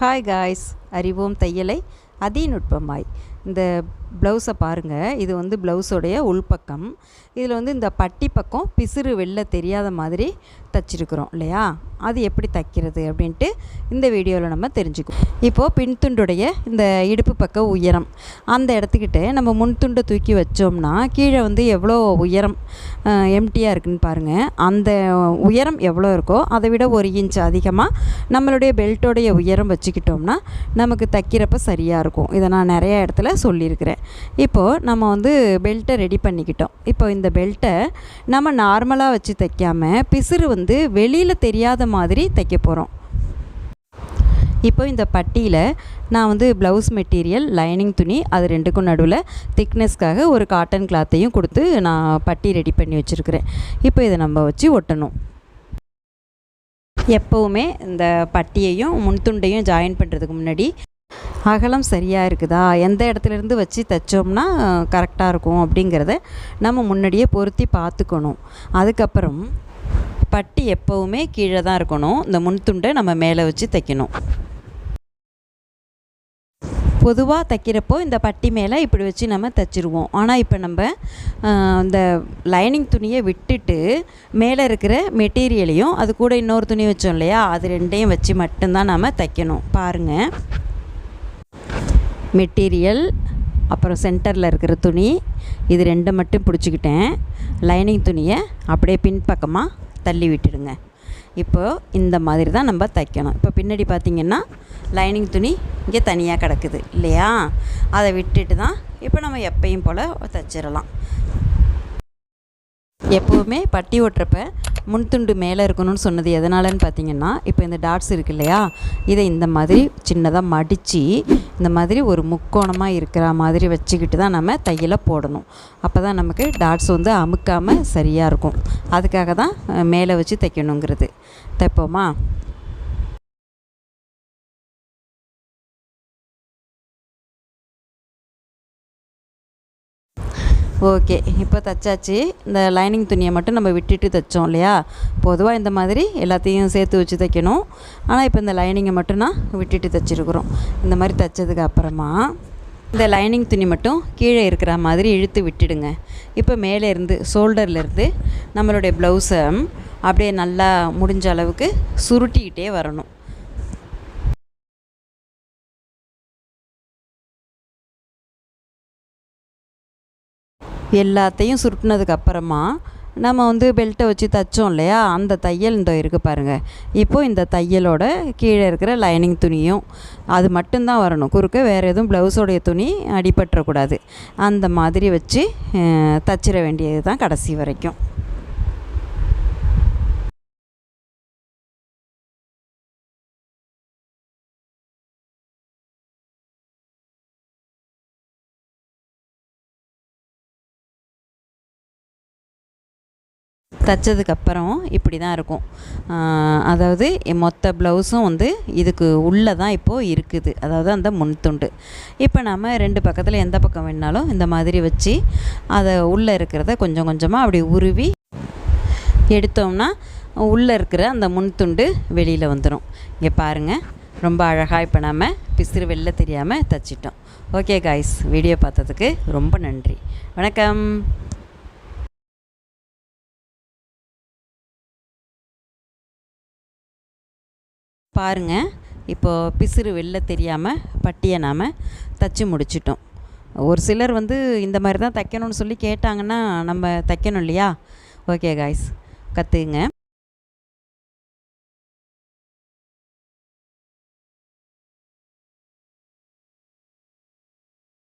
Hi guys அறிவோம் தையலை. அதிநுட்பமாய் இந்த ப்ளவுஸை பாருங்கள் இது வந்து ப்ளவுஸோடைய உள்பக்கம். இதில் வந்து இந்த பட்டி பக்கம் பிசிறு வெளில தெரியாத மாதிரி தச்சிருக்கிறோம் இல்லையா? அது எப்படி தைக்கிறது அப்படின்ட்டு இந்த வீடியோவில் நம்ம தெரிஞ்சுக்குவோம். இப்போது பின்துண்டுடைய இந்த இடுப்பு பக்க உயரம். அந்த இடத்துக்கிட்ட நம்ம முன்துண்டை தூக்கி வச்சோம்னா கீழே வந்து எவ்வளோ உயரம் எம்டியாக இருக்குன்னு பாருங்கள் அந்த உயரம் எவ்வளோ இருக்கோ அதை விட ஒரு இன்ச் அதிகமாக நம்மளுடைய பெல்ட்டோடைய உயரம் வச்சுக்கிட்டோம்னா நமக்கு தைக்கிறப்ப சரியாக இருக்கும். இதை நான் நிறைய இடத்துல சொல்லியிருக்கிறேன். இப்போது நம்ம வந்து பெல்ட்டை ரெடி பண்ணிக்கிட்டோம். இப்போ இந்த பெல்ட்டை நம்ம நார்மலாக வச்சு தைக்காமல் பிசிறு வந்து வெளியில் தெரியாத மாதிரி தைக்க போகிறோம் இப்போ இந்த பட்டியில் நான் வந்து ப்ளவுஸ் மெட்டீரியல் லைனிங் துணி அது ரெண்டுக்கும் நடுவில் திக்னஸ்க்காக ஒரு காட்டன் கிளாத்தையும் கொடுத்து நான் பட்டி ரெடி பண்ணி வச்சுருக்கிறேன். இப்போ இதை நம்ம வச்சு ஒட்டணும். எப்போவுமே இந்த பட்டியையும் முன்துண்டையும் ஜாயின் பண்ணுறதுக்கு முன்னாடி அகலம் சரியாக இருக்குதா? எந்த இடத்துலேருந்து வச்சு தைச்சோம்னா கரெக்டாக இருக்கும் அப்படிங்கிறத நம்ம முன்னாடியே பொருத்தி பார்த்துக்கணும். அதுக்கப்புறம் பட்டி எப்போவுமே கீழே தான் இருக்கணும். இந்த முன்துண்டை நம்ம மேலே வச்சு தைக்கணும். பொதுவாக தைக்கிறப்போ இந்த பட்டி மேலே இப்படி வச்சு நம்ம தைச்சிருவோம். ஆனால் இப்போ நம்ம இந்த லைனிங் துணியை விட்டுட்டு மேலே இருக்கிற மெட்டீரியலையும் அது கூட இன்னொரு துணி வச்சோம் இல்லையா? அது ரெண்டையும் வச்சு மட்டும்தான் நம்ம தைக்கணும். பாருங்கள் மெட்டீரியல் அப்புறம் சென்டரில் இருக்கிற துணி இது ரெண்டை மட்டும் பிடிச்சிக்கிட்டேன். லைனிங் துணியை அப்படியே பின்பக்கமாக தள்ளி விட்டுடுங்க. இப்போது இந்த மாதிரி தான் நம்ம தைக்கணும். இப்போ பின்னாடி பார்த்திங்கன்னா லைனிங் துணி இங்கே தனியாக கிடக்குது இல்லையா? அதை விட்டுட்டு தான் இப்போ நம்ம எப்பயும் போல் தைச்சிடலாம். எப்போவுமே பட்டி ஓட்டுறப்ப முன்துண்டு மேலே இருக்கணும்னு சொன்னது எதனாலன்னு பார்த்தீங்கன்னா இப்போ இந்த டாட்ஸ் இருக்கு இல்லையா? இதை இந்த மாதிரி சின்னதாக மடித்து இந்த மாதிரி ஒரு முக்கோணமாக இருக்கிற மாதிரி வச்சுக்கிட்டு தான் நம்ம தையலை போடணும். அப்போ தான் நமக்கு டாட்ஸ் வந்து அமுக்காமல் சரியாக இருக்கும். அதுக்காக தான் மேலே வச்சு தைக்கணுங்கிறது. தைப்போமா? ஓகே இப்போ தைச்சாச்சு. இந்த லைனிங் துணியை மட்டும் நம்ம விட்டுட்டு தைச்சோம் இல்லையா? பொதுவாக இந்த மாதிரி எல்லாத்தையும் சேர்த்து வச்சு தைக்கணும். ஆனால் இப்போ இந்த லைனிங்கை மட்டும் நான் விட்டுட்டு தைச்சிருக்குறோம். இந்த மாதிரி தைச்சதுக்கு அப்புறமா இந்த லைனிங் துணி மட்டும் கீழே இருக்கிற மாதிரி இழுத்து விட்டுடுங்க. இப்போ மேலே இருந்து ஷோல்டர்லேருந்து நம்மளுடைய ப்ளவுஸை அப்படியே நல்லா முடிஞ்ச அளவுக்கு சுருட்டிக்கிட்டே வரணும். எல்லாத்தையும் சுருட்டினதுக்கப்புறமா நம்ம வந்து பெல்ட்டை வச்சு தைச்சோம் இல்லையா? அந்த தையல் இந்த இருக்குது பாருங்கள் இப்போது இந்த தையலோட கீழே இருக்கிற லைனிங் துணியும் அது மட்டும்தான் வரணும். குறுக்க வேறு எதுவும் ப்ளவுஸோடைய துணி அடிபட்டுறக்கூடாது. அந்த மாதிரி வச்சு தச்சிட வேண்டியது தான் கடைசி வரைக்கும். தைச்சதுக்கப்புறம் இப்படி தான் இருக்கும் அதாவது மொத்த ப்ளவுஸும் வந்து இதுக்கு உள்ளே தான் இப்போது இருக்குது. அதாவது அந்த முன் துண்டு இப்போ நம்ம ரெண்டு பக்கத்தில் எந்த பக்கம் வேணாலும் இந்த மாதிரி வச்சு அதை உள்ளே இருக்கிறத கொஞ்சம் கொஞ்சமாக அப்படி உருவி எடுத்தோம்னா உள்ளே இருக்கிற அந்த முன் துண்டு வெளியில் வந்துடும் இங்கே பாருங்கள் ரொம்ப அழகாக இப்போ நம்ம பிசிறு வெளில தெரியாமல் தச்சிட்டோம். ஓகே காய்ஸ் வீடியோ பார்த்ததுக்கு ரொம்ப நன்றி. வணக்கம். பாருங்கள் இப்போது பிசிறு வெளில தெரியாமல் பட்டியை நாம் தைச்சி முடிச்சிட்டோம். ஒரு சிலர் வந்து இந்த மாதிரி தான் தைக்கணும்னு சொல்லி கேட்டாங்கன்னா நம்ம தைக்கணும் இல்லையா? Okay guys கற்றுக்குங்க